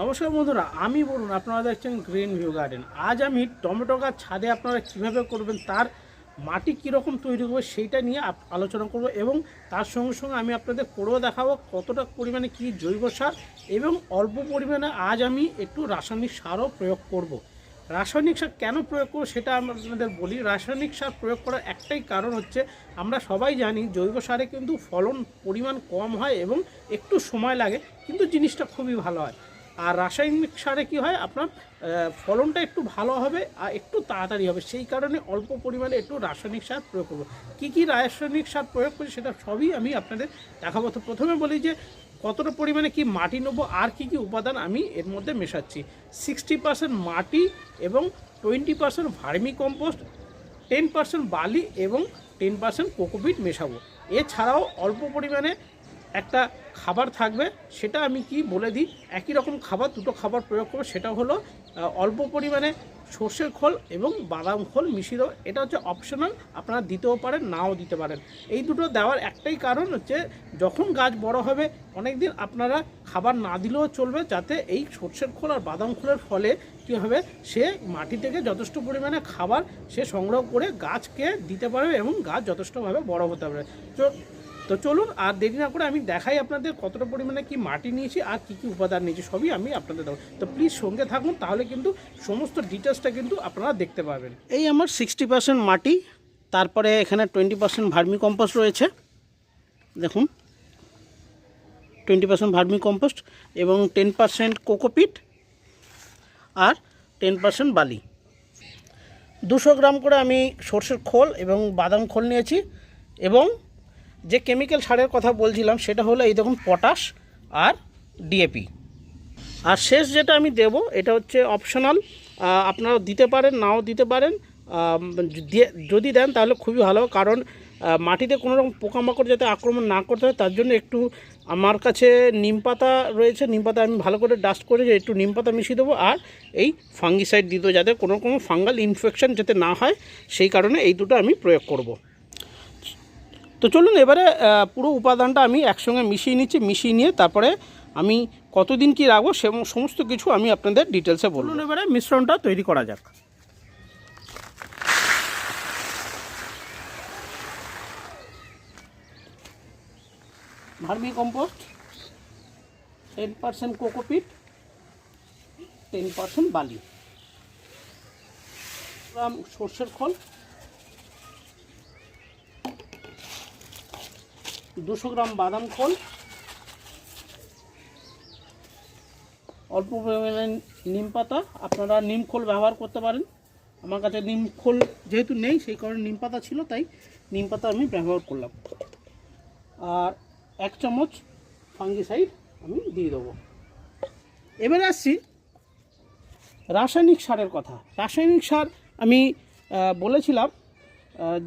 নমস্কার বন্ধুরা, আমি বলুন, আপনারা দেখছেন গ্রিন ভিউ গার্ডেন আজ আমি টমেটো গাছ ছাদে আপনারা কীভাবে করবেন, তার মাটি কীরকম তৈরি করবে সেইটা নিয়ে আলোচনা করব এবং তার সঙ্গে সঙ্গে আমি আপনাদের করেও দেখাবো কতটা পরিমাণে কী জৈব সার এবং অল্প পরিমাণে আজ আমি একটু রাসায়নিক সারও প্রয়োগ করব। রাসায়নিক সার কেন প্রয়োগ করব সেটা আপনাদের বলি। রাসায়নিক সার প্রয়োগ করার একটাই কারণ হচ্ছে, আমরা সবাই জানি জৈব সারে কিন্তু ফলন পরিমাণ কম হয় এবং একটু সময় লাগে, কিন্তু জিনিসটা খুবই ভালো হয়। আর রাসায়নিক সারে কি হয়? আপনার ফলনটা একটু ভালো হবে আর একটু তাড়াতাড়ি হবে। সেই কারণে অল্প পরিমাণে একটু রাসায়নিক সার প্রয়োগ করব। কী কী রাসায়নিক সার প্রয়োগ করি সেটা সবই আমি আপনাদের দেখাবো। তো প্রথমে বলি যে, কতটা পরিমাণে কি মাটি নেব আর কি কি উপাদান আমি এর মধ্যে মেশাচ্ছি। সিক্সটি পার্সেন্ট মাটি এবং twenty percent vermicompost ten percent বালি এবং টেন পার্সেন্ট কোকোপিট মেশাবো। এছাড়াও অল্প পরিমাণে একটা খাবার থাকবে, সেটা আমি কি বলে দিই? একই রকম খাবার, দুটো খাবার প্রয়োগ করব, সেটা হলো অল্প পরিমাণে সর্ষের খোল এবং বাদাম খোল মিশিয়ে দেবো। এটা হচ্ছে অপশনাল আপনারা দিতেও পারেন, নাও দিতে পারেন। এই দুটো দেওয়ার একটাই কারণ হচ্ছে, যখন গাছ বড় হবে অনেক দিন আপনারা খাবার না দিলেও চলবে, যাতে এই সর্ষের খোল আর বাদাম খোলের ফলে কী হবে, সে মাটি থেকে যথেষ্ট পরিমাণে খাবার সে সংগ্রহ করে গাছকে দিতে পারবে এবং গাছ যথেষ্টভাবে বড় হতে পারবে। তো তো চলুন আর দেরি না করে আমি দেখাই আপনাদের কতটা পরিমাণে কি মাটি নিয়েছি আর কি কি উপাদান নিয়েছি, সবই আমি আপনাদের দেবো তো প্লিজ সঙ্গে থাকুন, তাহলে কিন্তু সমস্ত ডিটেলসটা কিন্তু আপনারা দেখতে পাবেন। এই আমার সিক্সটি পার্সেন্ট মাটি, তারপরে এখানে টোয়েন্টি পার্সেন্ট ভার্মি কম্পোস্ট রয়েছে। দেখুন টোয়েন্টি পার্সেন্ট ভার্মি কম্পোস্ট এবং টেন পার্সেন্ট কোকোপিট আর টেন পার্সেন্ট বালি। দুশো গ্রাম করে আমি সর্ষের খোল এবং বাদাম খোল নিয়েছি এবং যে কেমিক্যাল সারের কথা বলছিলাম, সেটা হলো এই দেখুন পটাশ আর ডিএপি আর শেষ যেটা আমি দেব, এটা হচ্ছে অপশনাল আপনারা দিতে পারেন, নাও দিতে পারেন যদি দেন তাহলে খুবই ভালো, কারণ মাটিতে কোনো রকম পোকামাকড় যাতে আক্রমণ না করতে হয়, তার জন্য একটু আমার কাছে নিম পাতা রয়েছে, নিম পাতা আমি ভালো করে ডাস্ট করে একটু নিম পাতা মিশিয়ে দেবো, আর এই ফাঙ্গিসাইড দেবো যাতে কোনো রকম ফাঙ্গাল ইনফেকশন যাতে না হয়, সেই কারণে এই দুটো আমি প্রয়োগ করব। তো চলুন এবারে পুরো উপাদানটা আমি একসঙ্গে মিশিয়ে নিচ্ছি, মিশিয়ে নিয়ে তারপরে আমি কতদিন কি রাখব সে সমস্ত কিছু আমি আপনাদের ডিটেলসে বলুন এবারে মিশ্রণটা তৈরি করা যাক। Vermicompost ten percent cocopeat ten percent বালি। সর্ষের খোল। দুশো গ্রাম বাদাম খোল। অল্প পরিমাণে নিম পাতা। আপনারা নিম খোল ব্যবহার করতে পারেন। আমার কাছে নিম খোল যেহেতু নেই, সেই কারণে নিম পাতা ছিল, তাই নিম পাতা আমি ব্যবহার করলাম। আর এক চামচ ফাঙ্গিসাইড আমি দিয়ে দেবো। এবারে আসছি রাসায়নিক সারের কথা। রাসায়নিক সার আমি বলেছিলাম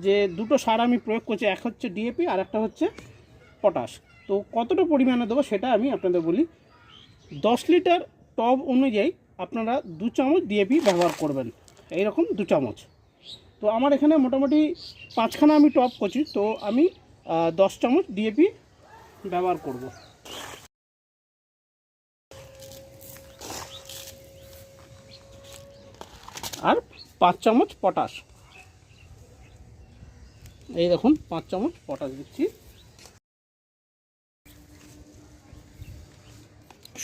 যে দুটো সার আমি প্রয়োগ করছি। এক হচ্ছে ডিএপি আর একটা হচ্ছে পটাশ। তো কতটা পরিমাণে দেবো সেটা আমি আপনাদের বলি। দশ লিটার টব অনুযায়ী আপনারা দু চামচ ডিএপি ব্যবহার করবেন। এইরকম দু চামচ। তো আমার এখানে মোটামুটি পাঁচখানা আমি টপ করছি। তো আমি দশ চামচ ডিএপি ব্যবহার করব। আর পাঁচ চামচ পটাশ। এই দেখুন, পাঁচ চামচ পটাশ দিচ্ছি।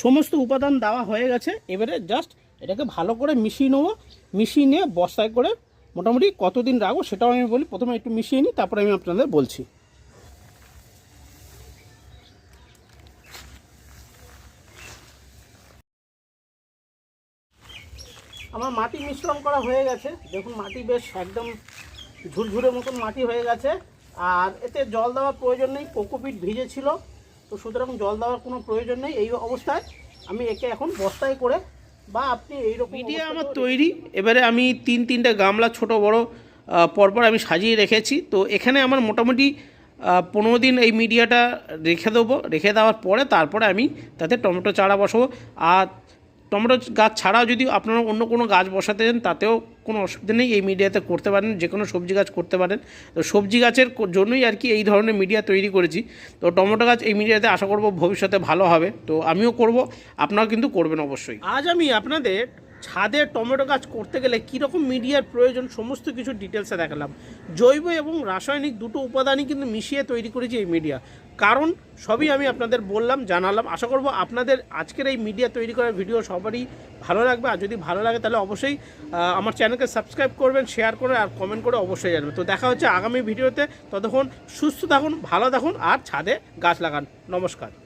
সমস্ত উপাদান দেওয়া হয়ে গেছে। এবারে জাস্ট এটাকে ভালো করে মিশিয়ে নেব। মিশিয়ে নিয়ে বস্তায় করে মোটামুটি কতদিন রাখব সেটাও আমি বলি, প্রথমে একটু মিশিয়ে নিই, তারপরে আমি আপনাদের বলছি। আমার মাটি মিশ্রণ করা হয়ে গেছে। দেখুন, মাটি বেশ একদম ঝুরঝুরে মতন মাটি হয়ে গেছে। আর এতে জল দেওয়ার প্রয়োজন নেই, কোকোপিট ভিজে ছিল তো সুতরাং জল দেওয়ার কোনো প্রয়োজন নেই। এই অবস্থায় আমি একে এখন বস্তায় করে বা আপনি এইরকম মিডিয়া আমার তৈরি এবারে আমি তিন তিনটা গামলা ছোট বড় পরপর আমি সাজিয়ে রেখেছি। তো এখানে আমার মোটামুটি পনেরো দিন এই মিডিয়াটা রেখে দেবো। রেখে দেওয়ার পরে তারপরে আমি তাতে টমেটো চারা বসাবো। আর টমেটো গাছ ছাড়াও যদি আপনারা অন্য কোনো গাছ বসাতে চান, তাতেও কোনো অসুবিধা নেই। এই মিডিয়াতে করতে পারেন, যে কোনো সবজি গাছ করতে পারেন। তো সবজি গাছের জন্যই আর কি এই ধরনের মিডিয়া তৈরি করেছি। তো টমেটো গাছ এই মিডিয়াতে আশা করব ভবিষ্যতে ভালো হবে। তো আমিও করব আপনারা কিন্তু করবেন অবশ্যই। আজ আমি আপনাদের ছাদে টমেটো গাছ করতে গেলে কীরকম মিডিয়ার প্রয়োজন, সমস্ত কিছু ডিটেলসে দেখালাম। জৈব এবং রাসায়নিক দুটো উপাদানই কিন্তু মিশিয়ে তৈরি করেছি এই মিডিয়া কারণ, সবই আমি আপনাদের বললাম, জানালাম। আশা করব আপনাদের আজকের এই মিডিয়া তৈরি করার ভিডিও সবারই ভালো লাগবে। আর যদি ভালো লাগে, তাহলে অবশ্যই আমার চ্যানেলকে সাবস্ক্রাইব করবেন শেয়ার করে আর কমেন্ট করে অবশ্যই জানবেন। তো দেখা হচ্ছে আগামী ভিডিওতে ততক্ষণ সুস্থ থাকুন, ভালো থাকুন, আর ছাদে গাছ লাগান। নমস্কার।